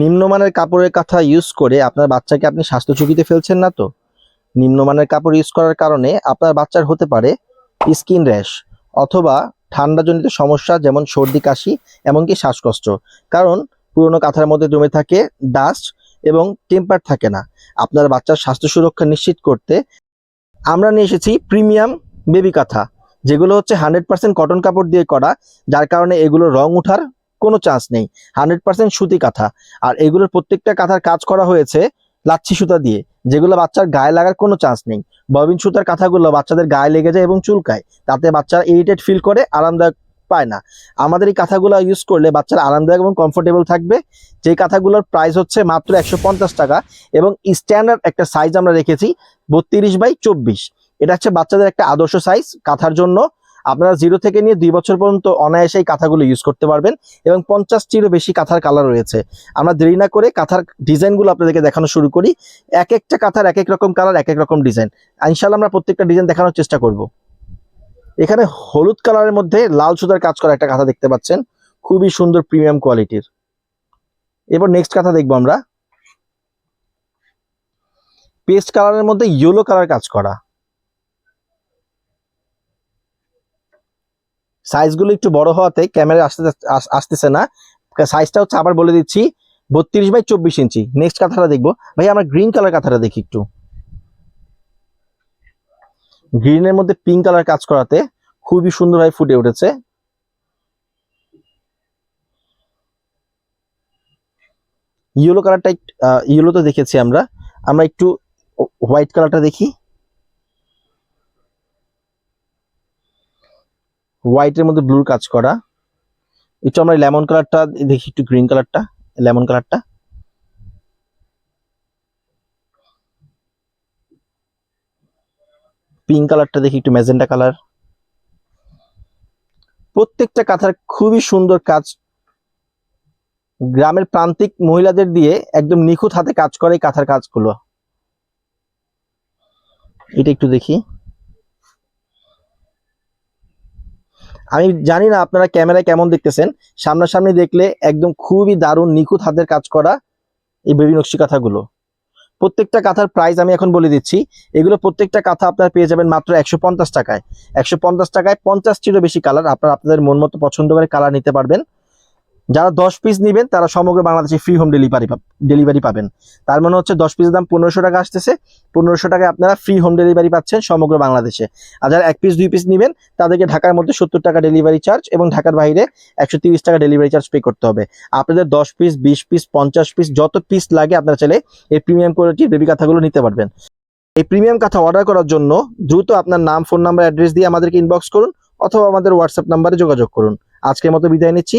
নিম্নমানের কাপড়ের কাঁথা ইউজ করে আপনার বাচ্চাকে আপনি স্বাস্থ্য ঝুঁকিতে ফেলছেন না তো? নিম্নমানের কাপড় ইউজ করার কারণে আপনার বাচ্চার হতে পারে স্কিন র্যাশ অথবা ঠান্ডাজনিত সমস্যা যেমন সর্দি, কাশি, এমনকি শ্বাসকষ্ট। কারণ পুরনো কাঁথার মধ্যে জমে থাকে ডাস্ট এবং টেম্পার থাকে না। আপনার বাচ্চার স্বাস্থ্য সুরক্ষা নিশ্চিত করতে আমরা নিয়ে এসেছি প্রিমিয়াম বেবি কাঁথা, যেগুলো হচ্ছে হান্ড্রেড পার্সেন্ট কটন কাপড় দিয়ে করা, যার কারণে এগুলো রং ওঠার কোনো চান্স নেই। হান্ড্রেড পার্সেন্ট সুতি কাঁথা। আর এগুলোর প্রত্যেকটা কাঁথার কাজ করা হয়েছে লাচ্ছি সুতা দিয়ে, যেগুলো বাচ্চার গায়ে লাগার কোনো চান্স নেই। ববিন সুতার কাঁথাগুলো বাচ্চাদের গায়ে লেগে যায় এবং চুলকায়। তাতে বাচ্চারা ইরিটেট ফিল করে, আরামদায়ক পায় না। আমাদের এই কাঁথাগুলো ইউজ করলে বাচ্চারা আরামদায়ক এবং কমফোর্টেবল থাকবে। যেই কাঁথাগুলোর প্রাইস হচ্ছে মাত্র একশো পঞ্চাশ টাকা এবং স্ট্যান্ডার্ড একটা সাইজ আমরা রেখেছি, বত্রিশ বাই চব্বিশ। এটা হচ্ছে বাচ্চাদের একটা আদর্শ সাইজ কাঁথার জন্য। আপনারা জিরো থেকে নিয়ে দুই বছর পর্যন্ত অনায়াসে এই কাঁথাগুলো ইউজ করতে পারবেন এবং পঞ্চাশটিরও বেশি কাঁথার কালার রয়েছে। আমরা দেরি না করে কাঁথার ডিজাইনগুলো আপনাদেরকে দেখানো শুরু করি। এক একটা কাঁথার এক এক রকম কালার এক এক রকম ডিজাইন ইনশাল্লাহ আমরা প্রত্যেকটা ডিজাইন দেখানোর চেষ্টা করব। এখানে হলুদ কালারের মধ্যে লাল সুতার কাজ করা একটা কাঁথা দেখতে পাচ্ছেন। খুবই সুন্দর প্রিমিয়াম কোয়ালিটির এবার নেক্সট কাঁথা দেখব আমরা। পেস্ট কালারের মধ্যে ইয়েলো কালার কাজ করা। সাইজগুলো একটু বড় হওয়াতে ক্যামেরা আসতে আসতেছে না। সাইজটা হচ্ছে আবার বলে দিচ্ছি, বত্রিশ বাই চব্বিশ ইঞ্চি। নেক্সট কাঁথাটা দেখব। ভাই, আমরা গ্রিন কালার কাঁথাটা দেখি একটু। গ্রিনের মধ্যে পিঙ্ক কালার কাজ করাতে খুবই সুন্দরভাবে ফুটে উঠেছে। ইয়েলো কালারটা ইয়েলো তো দেখেছি আমরা। আমরা একটু হোয়াইট কালারটা দেখি। হোয়াইটের মধ্যে ব্লুর কাজ করা। একটু আমরা লেমন কালারটা দেখি, একটু গ্রিন কালারটা লেমন কালারটা পিঙ্ক কালারটা দেখি, একটু ম্যাজেন্টা কালার প্রত্যেকটা কাঁথার খুবই সুন্দর কাজ। গ্রামের প্রান্তিক মহিলাদের দিয়ে একদম নিখুঁত হাতে কাজ করে কাঁথার কাজগুলো। এটা একটু দেখি। আমি জানি না আপনারা ক্যামেরায় কেমন দেখতেছেন। সামনাসামনি দেখলে একদম খুবই দারুণ, নিখুঁত হাতের কাজ করা এই বেবি নকশি কাঁথাগুলো। প্রত্যেকটা কাঁথার প্রাইস আমি এখন বলে দিচ্ছি। এগুলো প্রত্যেকটা কাঁথা আপনার পেয়ে যাবেন মাত্র একশো পঞ্চাশ টাকায়। একশো পঞ্চাশ টাকায় পঞ্চাশটিরও বেশি কালার আপনারা আপনাদের মন মতো পছন্দ করে কালার নিতে পারবেন। যারা দশ পিস নেবেন, তারা সমগ্র বাংলাদেশে ফ্রি হোম ডেলিভারি ডেলিভারি পাবেন। তার মানে হচ্ছে দশ পিসের দাম পনেরোশো টাকা আসতেছে। পনেরোশো টাকায় আপনারা ফ্রি হোম ডেলিভারি পাচ্ছেন সমগ্র বাংলাদেশে। আর যারা এক পিস দুই পিস নেবেন, তাদেরকে ঢাকার মধ্যে সত্তর টাকা ডেলিভারি চার্জ এবং ঢাকার বাইরে একশো তিরিশ টাকা ডেলিভারি চার্জ পে করতে হবে। আপনাদের দশ পিস বিশ পিস পঞ্চাশ পিস যত পিস লাগে আপনারা চাইলে এই প্রিমিয়াম কোয়ালিটির বেবি কাঁথাগুলো নিতে পারবেন। এই প্রিমিয়াম কাঁথা অর্ডার করার জন্য দ্রুত আপনার নাম ফোন নাম্বার অ্যাড্রেস দিয়ে আমাদেরকে ইনবক্স করুন অথবা আমাদের হোয়াটসঅ্যাপ নাম্বারে যোগাযোগ করুন। আজকের মতো বিদায় নিচ্ছি।